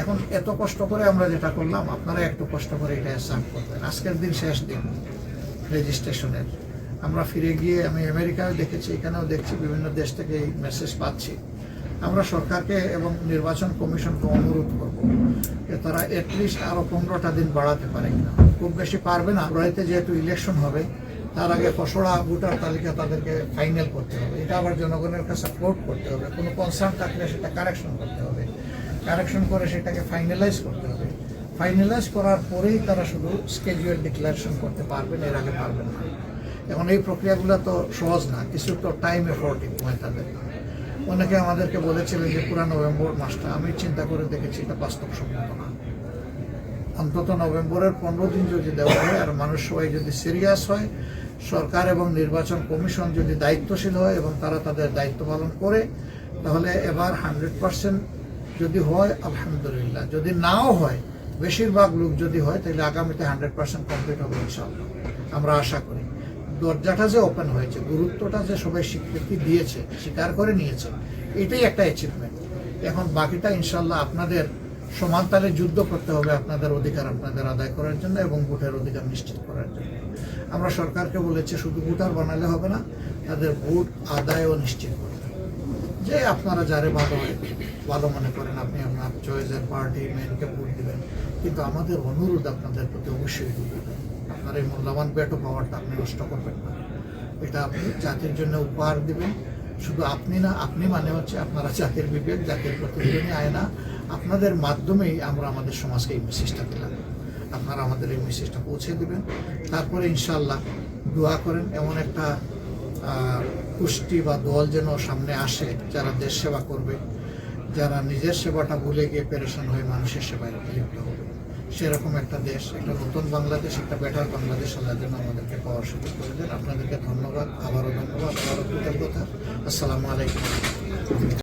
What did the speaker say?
এখন এত কষ্ট করে আমরা যেটা করলাম, আপনারা একটু কষ্ট করে এটা সার্ভ করবেন। আজকের দিন শেষ দিন রেজিস্ট্রেশনের আমরা ফিরে গিয়ে, আমি আমেরিকায় দেখেছি, এখানেও দেখছি, বিভিন্ন দেশ থেকে এই মেসেজ পাচ্ছি। আমরা সরকারকে এবং নির্বাচন কমিশনকে অনুরোধ করব যে তারা অ্যাটলিস্ট আরও পনেরোটা দিন বাড়াতে পারে কিনা। খুব বেশি পারবে না। ফেব্রুয়ারিতে যেহেতু ইলেকশন হবে, তার আগে খসড়া ভোটার তালিকা তাদেরকে ফাইনাল করতে হবে। এটা আবার জনগণের কাছে সাপোর্ট করতে হবে। কোনো কনসার্ন থাকলে সেটা কারেকশন করতে হবে। কারেকশন করে সেটাকে ফাইনালাইজ করতে হবে। ফাইনালাইজ করার পরেই তারা শুধু স্কেজুয়াল ডিক্লারেশন করতে পারবেন, এর আগে পারবেন না। এখন এই প্রক্রিয়াগুলো তো সহজ না, কিছু তো টাইম এফোর্টিং হয় তাদের। অনেকে আমাদেরকে বলেছিলেন যে পুরা নভেম্বর মাসটা, আমি চিন্তা করে দেখেছি এটা বাস্তবসম্মত না। অন্তত নভেম্বরের পনেরো দিন যদি দেওয়া হয়, আর মানুষ সবাই যদি সিরিয়াস হয়, সরকার এবং নির্বাচন কমিশন যদি দায়িত্বশীল হয় এবং তারা তাদের দায়িত্ব পালন করে, তাহলে এবার হান্ড্রেড পার্সেন্ট যদি হয়, আলহামদুলিল্লাহ। যদি নাও হয়, বেশিরভাগ লোক যদি হয়, তাহলে আগামীতে হান্ড্রেড পার্সেন্ট কমপ্লিট হবে ইনশাআল্লাহ। আমরা আশা করি। দরজাটা যে ওপেন হয়েছে, গুরুত্বটা যে সবাই স্বীকৃতি দিয়েছে, স্বীকার করে নিয়েছে, এটাই একটা অ্যাচিভমেন্ট এখন বাকিটা ইনশাল্লাহ আপনাদের সমান তালে যুদ্ধ করতে হবে, আপনাদের অধিকার আপনাদের আদায় করার জন্য এবং ভোটের অধিকার নিশ্চিত করার জন্য। আমরা সরকারকে বলেছি, শুধু ভোটার বানালে হবে না, তাদের ভোট আদায়ও নিশ্চিত করতে। যে আপনারা যারে ভালো হয় ভালো মনে করেন আপনি, আপনার চয়েসের পার্টি মেনকে ভোট দেবেন। কিন্তু আমাদের অনুরোধ আপনাদের প্রতি অবশ্যই আপনার এই মূল্যবান বেটো পাওয়ারটা আপনি নষ্ট করবেন না। এটা আপনি জাতির জন্য উপহার দেবেন। শুধু আপনি না, আপনি মানে হচ্ছে আপনারা জাতির বিবেক, জাতির প্রতিদিনই আয়না। আপনাদের মাধ্যমেই আমরা আমাদের সমাজকে এই মেসেজটা দিলাম। আপনারা আমাদের এই মেসেজটা পৌঁছে দেবেন। তারপরে ইনশাল্লাহ দোয়া করেন। এমন একটা গোষ্ঠী বা দল যেন সামনে আসে, যারা দেশ সেবা করবে যারা নিজের সেবাটা ভুলে গিয়ে পেরেশান হয়ে মানুষের সেবায় লিপ্ত হবে। সেরকম একটা দেশ, একটা নতুন বাংলাদেশ, একটা বেটার বাংলাদেশ আল্লাহ যেন আমাদেরকে পাওয়ার সুযোগ করে দেন। আপনাদেরকে ধন্যবাদ, আবারও ধন্যবাদ, আবারও কৃতজ্ঞতা। আসসালামু আলাইকুম।